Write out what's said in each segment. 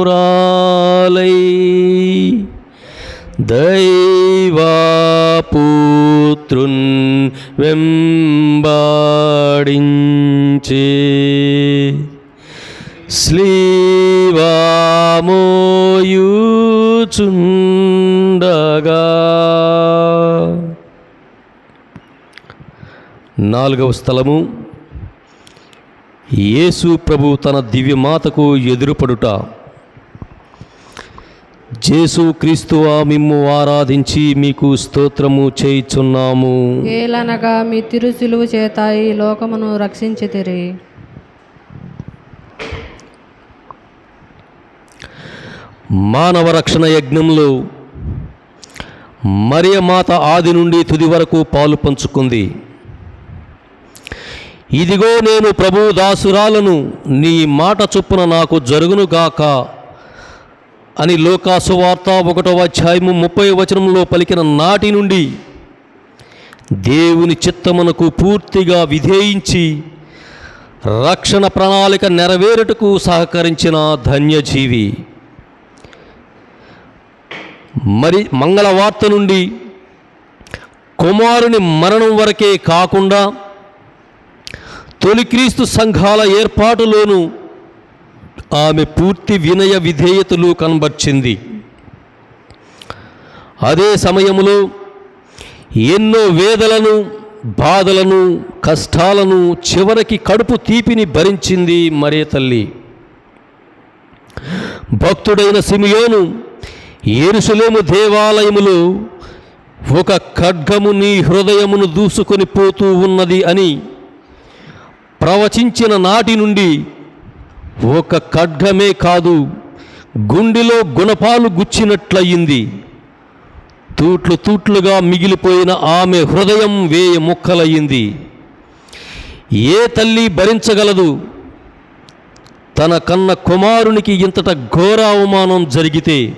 మాతాధీనురాలై దైవాపుత్రున్ వెంబాడించే స్లీవామోయుచుండగా నాలుగవ స్థలము. యేసు ప్రభు తన దివ్యమాతకు ఎదురుపడుట. జేసు క్రీస్తువా మిమ్ము ఆరాధించి మీకు స్తోత్రము చేయుచున్నాము. ఏలనగా మీ తిరుసిలువు చేత ఈ లోకమును రక్షించితిరి. మానవ రక్షణ యజ్ఞంలో మరియమాత ఆది నుండి తుది వరకు పాలు పంచుకుంది. ఇదిగో నేను ప్రభు దాసురాలను నీ మాట చొప్పున నాకు జరుగునుగాక అని లోకాసు వార్త అధ్యాయము ముప్పై వచనంలో పలికిన నాటి నుండి దేవుని చిత్తమునకు పూర్తిగా విధేయించి రక్షణ ప్రణాళిక నెరవేరుటకు సహకరించిన ధన్యజీవి. మరి మంగళవార్త నుండి కుమారుని మరణం వరకే కాకుండా తొలిక్రీస్తు సంఘాల ఏర్పాటులోనూ ఆమె పూర్తి వినయ విధేయతలు కనబర్చింది. అదే సమయంలో ఎన్నో వేదలను బాధలను కష్టాలను చివరికి కడుపు తీపిని భరించింది మరే తల్లి. భక్తుడైన సిమియోను ఎరుసలేము దేవాలయములో ఒక ఖడ్గము నీ హృదయమును దూసుకొని పోతూ ఉన్నది అని ప్రవచించిన నాటి నుండి ఒక ఖడ్గమే కాదు గుండెలో గుణపాలు గుచ్చినట్లయింది. తూట్లు తూట్లుగా మిగిలిపోయిన ఆమె హృదయం వేయ ముక్కలయ్యింది. ఏ తల్లి భరించగలదు? తన కన్న కుమారునికి ఇంతట ఘోర అవమానం జరిగితే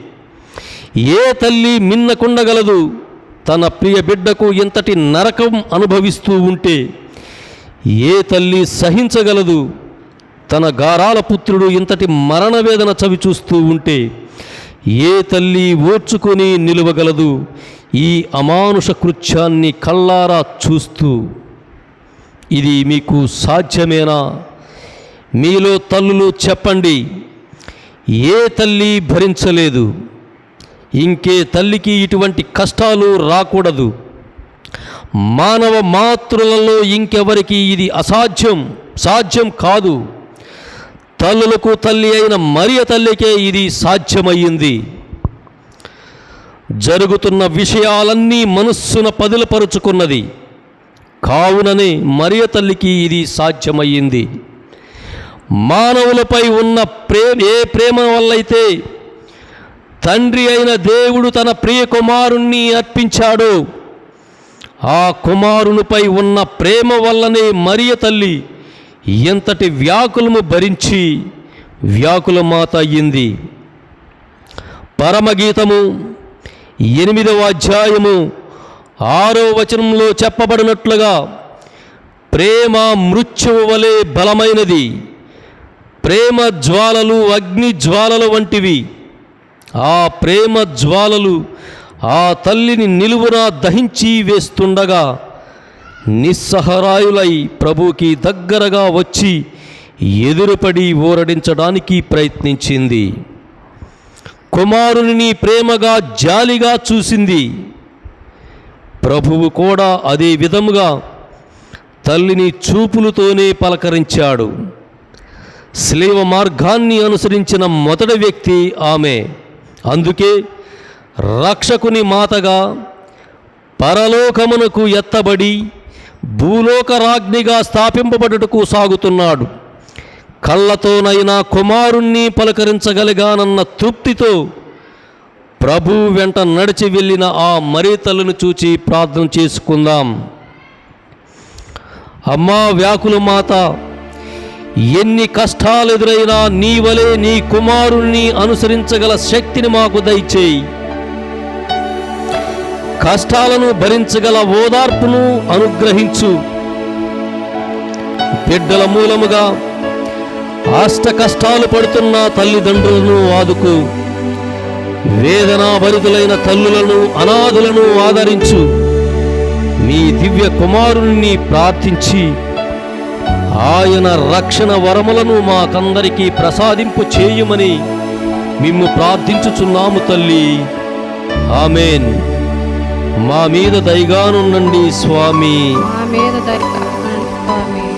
ఏ తల్లి మిన్నకుండగలదు? తన ప్రియ బిడ్డకు ఇంతటి నరకం అనుభవిస్తూ ఉంటే ఏ తల్లి సహించగలదు? తన గారాల పుత్రుడు ఇంతటి మరణ వేదన చవి చూస్తూ ఉంటే ఏ తల్లి ఓర్చుకొని నిలువగలదు? ఈ అమానుష కృత్యాన్ని కల్లారా చూస్తూ. ఇది మీకు సాధ్యమేనా? మీలో తల్లులు చెప్పండి. ఏ తల్లి భరించలేదు? ఇంకే తల్లికి ఇటువంటి కష్టాలు రాకూడదు. మానవ మాతృలలో ఇంకెవరికి ఇది అసాధ్యం? సాధ్యం కాదు. తల్లులకు తల్లి అయిన మరియ తల్లికే ఇది సాధ్యమయ్యింది. జరుగుతున్న విషయాలన్నీ మనస్సున పదిలపరుచుకున్నది. కావుననే మరియ తల్లికి ఇది సాధ్యమయ్యింది. మానవులపై ఉన్న ప్రేమ ఏ ప్రేమ వల్లైతే తండ్రి అయిన దేవుడు తన ప్రియ కుమారుణ్ణి అర్పించాడో ఆ కుమారునిపై ఉన్న ప్రేమ వల్లనే మరియ తల్లి ఎంతటి వ్యాకులము భరించి వ్యాకులమాత అయ్యింది. పరమగీతము ఎనిమిదవ అధ్యాయము ఆరో వచనంలో చెప్పబడినట్లుగా ప్రేమ మృత్యువు వలె బలమైనది ప్రేమ జ్వాలలు అగ్ని జ్వాలలు వంటివి. ఆ ప్రేమ జ్వాలలు ఆ తల్లిని నిలువున దహించి వేస్తుండగా నిస్సహరాయులై ప్రభుకి దగ్గరగా వచ్చి ఎదురుపడి ఊరడించడానికి ప్రయత్నించింది. కుమారుని ప్రేమగా జాలిగా చూసింది. ప్రభువు కూడా అదే విధముగా తల్లిని చూపులతోనే పలకరించాడు. స్లీవ మార్గాన్ని అనుసరించిన మొదటి వ్యక్తి ఆమె. అందుకే రక్షకుని మాతగా పరలోకమునకు ఎత్తబడి భూలోక రాజ్ఞిగా స్థాపింపబడుటకు సాగుతున్నాడు. కళ్ళతోనైనా కుమారుణ్ణి పలకరించగలిగానన్న తృప్తితో ప్రభు వెంట నడిచి వెళ్ళిన ఆ మరీతలను చూచి ప్రార్థన చేసుకుందాం. అమ్మా వ్యాకుల మాత ఎన్ని కష్టాలు ఎదురైనా నీ వలె నీ కుమారుణ్ణి అనుసరించగల శక్తిని మాకు దయచేయి. కష్టాలను భరించగల ఓదార్పును అనుగ్రహించు. బిడ్డల మూలముగా అష్ట కష్టాలు పడుతున్న తల్లిదండ్రులను ఆదుకు. వేదనాభరితులైన తల్లులను అనాథులను ఆదరించు. మీ దివ్య కుమారుణ్ణి ప్రార్థించి ఆయన రక్షణ వరములను మాకందరికీ ప్రసాదింపు చేయమని మిమ్ము ప్రార్థించుచున్నాము తల్లి. ఆమెన్. మా మీద దయగానుండండి స్వామి. మా మీద దయగానుండండి స్వామి.